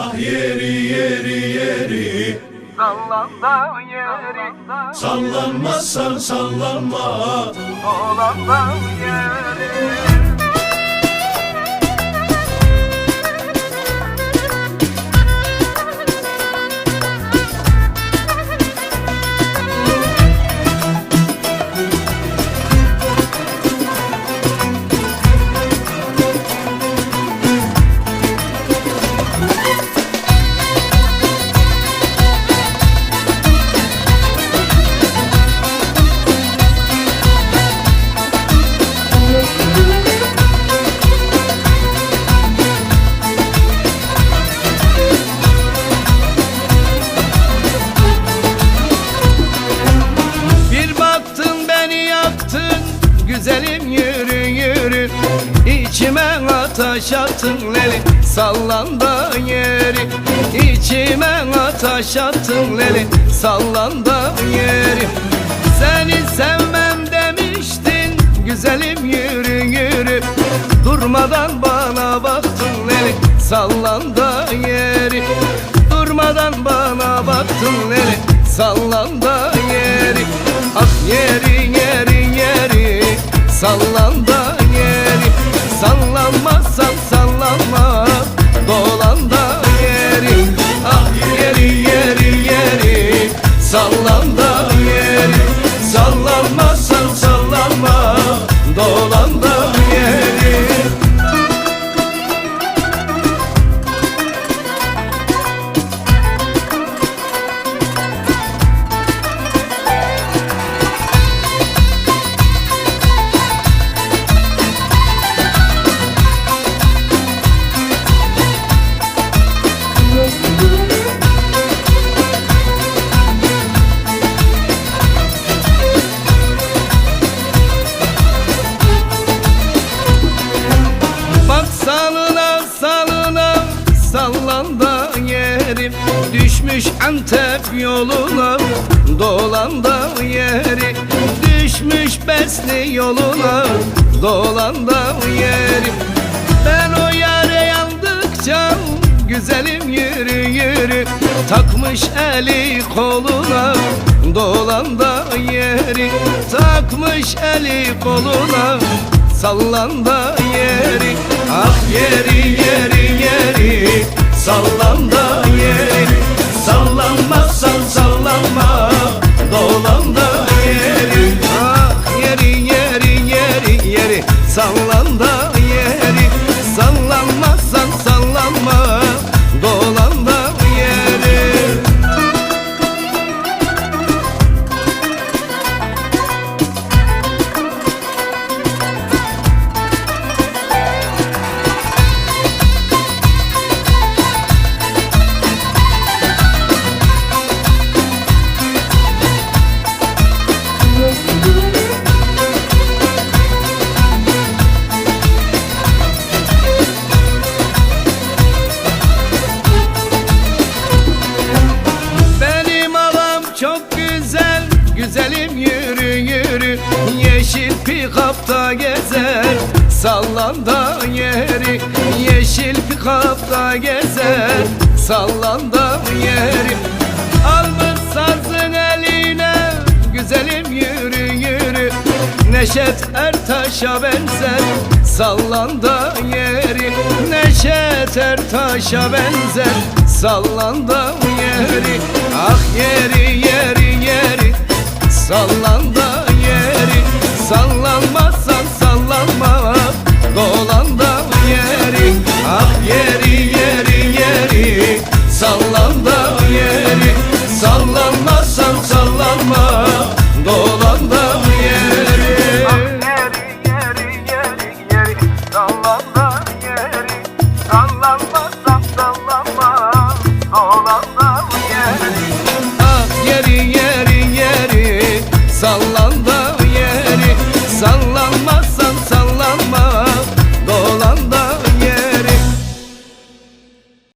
Ah yeri yeri yeri. Sallan da yeri. Sallanmazsan sallanma. Olan da yeri Güzelim yürü yürü. İçime ateş attın leli Sallan da yeri. İçime ateş attın leli Sallan da yeri. Seni sevmem demiştin Güzelim yürü yürü. Durmadan bana baktın leli Sallan da yeri. Durmadan bana baktın leli Sallan da yeri. Yeri yeri yeri Sallan da yeri sallanma Düşmüş Antep yoluna dolan da yeri. Düşmüş Besni yoluna dolan da yerim Ben o yare yandıkça güzelim yürü yürü. Takmış eli koluna dolan da yeri. Takmış eli koluna Sallan da yeri. Ah yeri yeri yeri Sallan da yeri Sallanmazsan çok güzel Güzelim yürü yürü. Yeşil pikapta gezer Sallan da yeri. Yeşil pikapta gezer Sallan da yeri. Almış sazın eline Güzelim yürü yürü. Neşet Ertaş'a benzer Sallan da yeri. Neşet Ertaş'a benzer Sallan da yeri Ah yeri yeri yeri. Sallan da yeri Sallanma sallandı.